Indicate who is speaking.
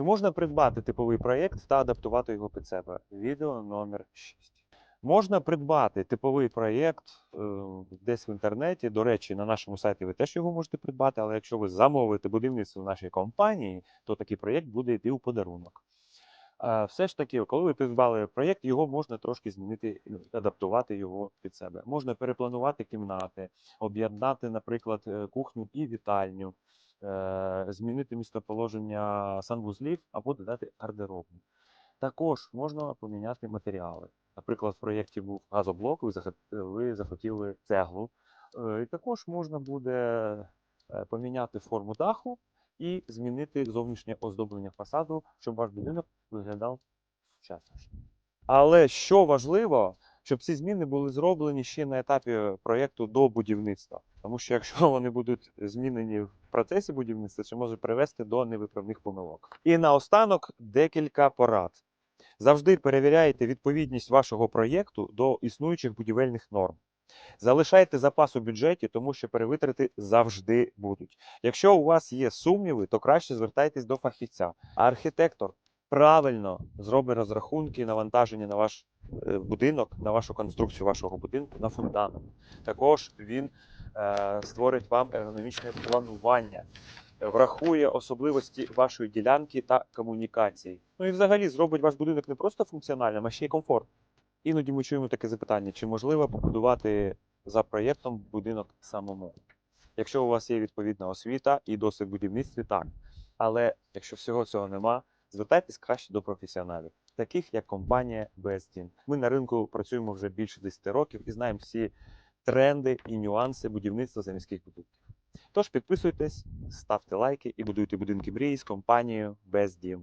Speaker 1: Чи можна придбати типовий проєкт та адаптувати його під себе? Відео номер 6. Можна придбати типовий проєкт е, десь в інтернеті. До речі, на нашому сайті ви теж його можете придбати, але якщо ви замовите будівництво в нашій компанії, то такий проєкт буде йти у подарунок. Все ж таки, коли ви придбали проєкт, його можна трошки змінити, адаптувати його під себе. Можна перепланувати кімнати, об'єднати, наприклад, е, кухню і вітальню, змінити місцеположення санвузлів або додати гардеробну. Також можна поміняти матеріали. Наприклад, в проєкті був газоблок, ви захотіли цеглу. І також можна буде е, поміняти форму даху і змінити зовнішнє оздоблення фасаду, щоб ваш будинок виглядав сучасніше. Але що важливо, щоб ці зміни були зроблені ще на етапі проєкту до будівництва. Тому що якщо вони будуть змінені в процесі будівництва, це може привести до невиправних помилок. І наостанок декілька порад. Завжди перевіряйте відповідність вашого проєкту до існуючих будівельних норм. Залишайте запас у бюджеті, тому що перевитрати завжди будуть. Якщо у вас є сумніви, то краще звертайтесь до фахівця. А архітектор правильно зробить розрахунки навантаження на ваш е, будинок, на вашу конструкцію вашого будинку, на фундамент. Також він створить вам ергономічне планування, е, врахує особливості вашої ділянки та комунікацій. Ну і взагалі зробить ваш будинок не просто функціональним, а ще й комфортним. Іноді ми чуємо таке запитання: чи можливо побудувати за проєктом будинок самому? Якщо у вас є відповідна освіта і досвід будівництві, так. Але якщо всього цього нема, звертайтесь краще до професіоналів, таких як компанія BSTeam. Ми на ринку працюємо вже більше 10 років і знаємо всі тренди і нюанси будівництва заміських будинків. Тож підписуйтесь, ставте лайки і будуйте будинки мрії з компанією BSTeam.